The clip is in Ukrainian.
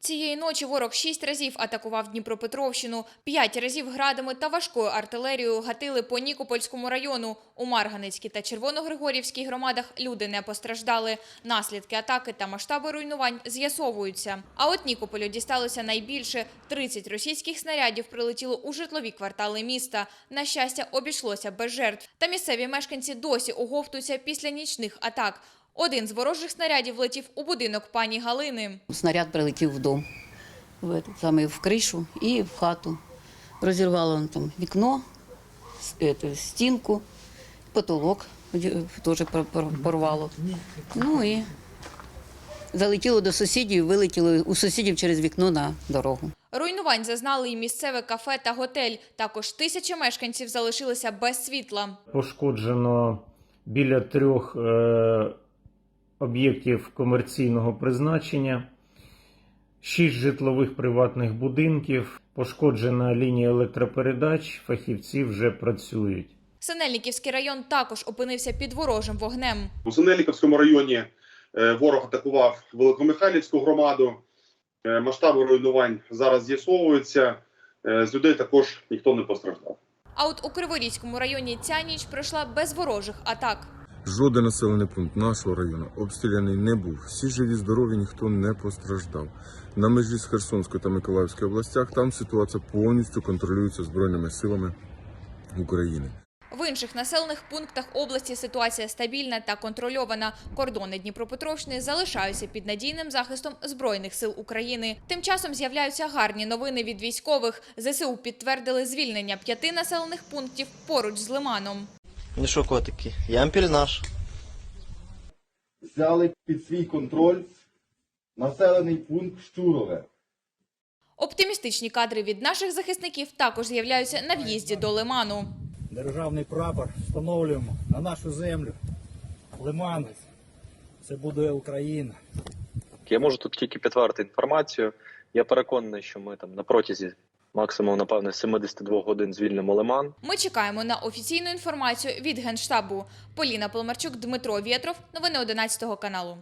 Цієї ночі ворог шість разів атакував Дніпропетровщину, п'ять разів градами та важкою артилерією гатили по Нікопольському району. У Марганецькій та Червоногригорівській громадах люди не постраждали. Наслідки атаки та масштаби руйнувань з'ясовуються. А от Нікополю дісталося найбільше. 30 російських снарядів прилетіло у житлові квартали міста. На щастя, обійшлося без жертв. Та місцеві мешканці досі оговтуються після нічних атак. Один з ворожих снарядів влетів у будинок пані Галини. Снаряд прилетів в дом, в, саме в кришу і в хату. Розірвало там вікно, стінку, потолок теж пор- пор- порвало. Ну і залетіло до сусідів, вилетіло у сусідів через вікно на дорогу. Руйнувань зазнали і місцеве кафе та готель. Також тисячі мешканців залишилися без світла. Пошкоджено біля трьох е, об'єктів комерційного призначення, шість житлових приватних будинків, пошкоджена лінія електропередач, фахівці вже працюють. Синельниківський район також опинився під ворожим вогнем. У Синельниковському районі е, ворог атакував Великомихайлівську громаду. Е, Масштаби руйнувань зараз з'ясовуються. Е, З людей також ніхто не постраждав. А от у Криворізькому районі ця ніч пройшла без ворожих атак. Жоден населений пункт нашого району обстріляний не був. Всі живі, здорові, ніхто не постраждав. На межі з Херсонською та Миколаївською областях там ситуація повністю контролюється збройними силами України. В інших населених пунктах області ситуація стабільна та контрольована. Кордони Дніпропетровщини залишаються під надійним захистом Збройних сил України. Тим часом з'являються гарні новини від військових. ЗСУ підтвердили звільнення п'яти населених пунктів поруч з Лиманом. Ну що, котики, ямпіль наш. взяли під свій контроль населений пункт Щурове. Оптимістичні кадри від наших захисників також з'являються на в'їзді до Лиману. державний прапор встановлюємо на нашу землю. Лиман. Це буде Україна. Я можу тут тільки підтвердити інформацію. Я переконаний, що ми там на протязі максимум, напевне, 72 годин звільнимо Лиман. Ми чекаємо на офіційну інформацію від Генштабу. Поліна Полмарчук, Дмитро Вєтров. Новини 11 каналу.